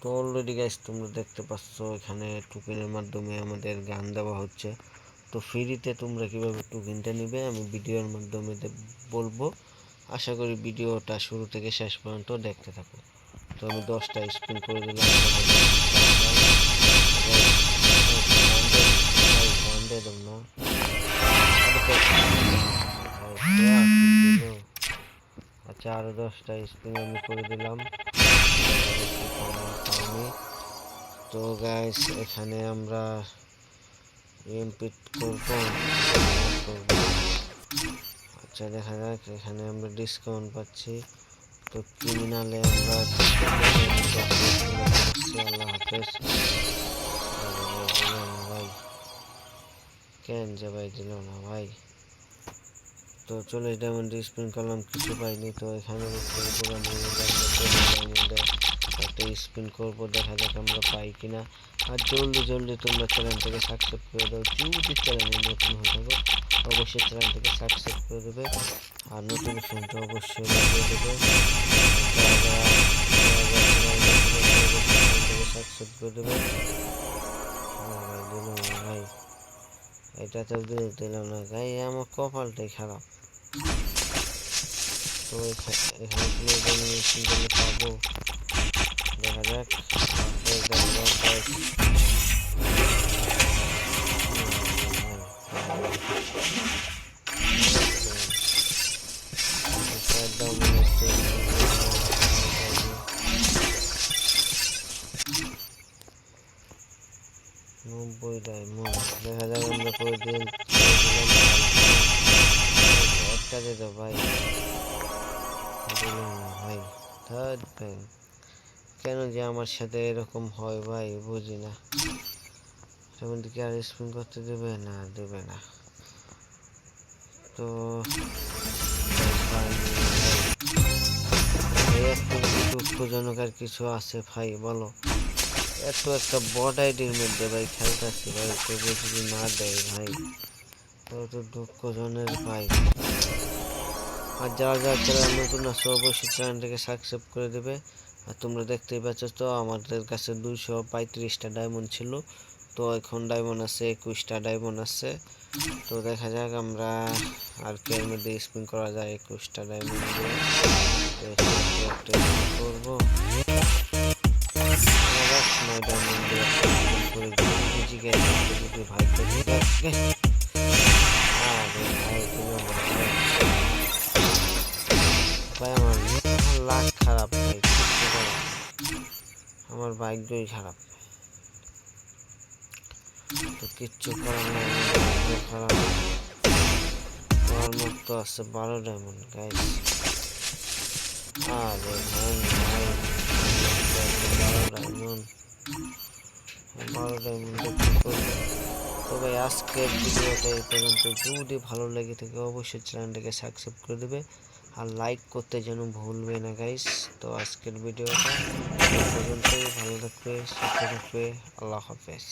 তো already guys তোমরা দেখতে পাচ্ছ, এখানে টুকিনের মাধ্যমে আমাদের গান দেওয়া হচ্ছে। তো ফ্রিতে তোমরা কীভাবে টুকিনটা নিবে, আমি ভিডিওর মাধ্যমে বলব। আশা করি ভিডিওটা শুরু থেকে শেষ পর্যন্ত দেখতে থাকো। তো আমি দশটা স্পিন করে দিলাম। আচ্ছা আরও দশটা স্পিন আমি করে দিলাম। পাইনি তো গাইস এখানে আমরা এমপিট করব। আচ্ছা দেখা যাক, এখানে আমরা ডিসকাউন্ট পাচ্ছি। তো ক্রিমিনালে আমরা আল্লাহ হাফেজ কেন যে ভাই দিল না ভাই? তো চল্লিশ ডায়মন্ড স্পিন করলাম, কিছু পাইনি। তো এখানে স্পিন করব দেখা যাক আমরা পাই কিনা আর জলদি জলদি তোমরা চ্যানেলটাকে সাবস্ক্রাইব করে দাও যদি চ্যানেলে নতুন হয়ে থাকো অবশ্যই চ্যানেলটাকে সাবস্ক্রাইব করে দেবে আর নোটিফিকেশনটা অবশ্যই লাগিয়ে দেবে সাবস্ক্রাইব করে দেবে হ্যাঁ ভাই ভাই এটা তো দিলাম না গাই আমার কপালটাই খারাপ তো এখানে পাবো দেখা যাক। নব্বই ডায়মন্ড দেখা যাক আমরা করে দিন একটা দে ভাই। ভাই। থার্ড ব্যাংক কেন যে আমার সাথে এরকম হয় ভাই, বুঝি না। তেমন কি আর স্পিন করতে দেবে না দেবে না। তো দুঃখজনক আর কিছু আছে ভাই, বলো। এত একটা বড আইডির মধ্যে ভাই খেলতেছি ভাই তবু যদি না দেয় ভাই। তো তো দুঃখজনের ভাই। আর যারা যারা নতুন আছে, অবশ্যই চ্যানেলটাকে সাবস্ক্রাইব করে দেবে। আর তোমরা দেখতেই পাচ্ছ তো, আমাদের কাছে দুইশো পঁয়ত্রিশটা ডায়মন্ড ছিল। তো এখন ডায়মন্ড আছে, একুশটা ডায়মন্ড আছে। তো দেখা যাক আমরা আর কে এর মধ্যে স্পিন করা যায়, একুশটা ডায়মন্ড করব। ডায়মন্ড দিয়ে করে ভাই আমার ভাগ্যই খারাপ। তো কিচ্ছু করার মতো আছে বারো ডায়মন্ড গাইস আরে ভাই, বারো ডায়মন্ড বারো ডায়মন্ড করব? আজকের ভিডিওটা এই পর্যন্ত যদি ভালো লেগে থাকে, অবশ্যই চ্যানেলটাকে সাবস্ক্রাইব করে দেবে। আর লাইক করতে যেন ভুলবে না গাইস তো আজকের ভিডিওটা পর্যন্তই। ভালো থাকবে, সুস্থ থাকবে। আল্লাহ হাফেজ।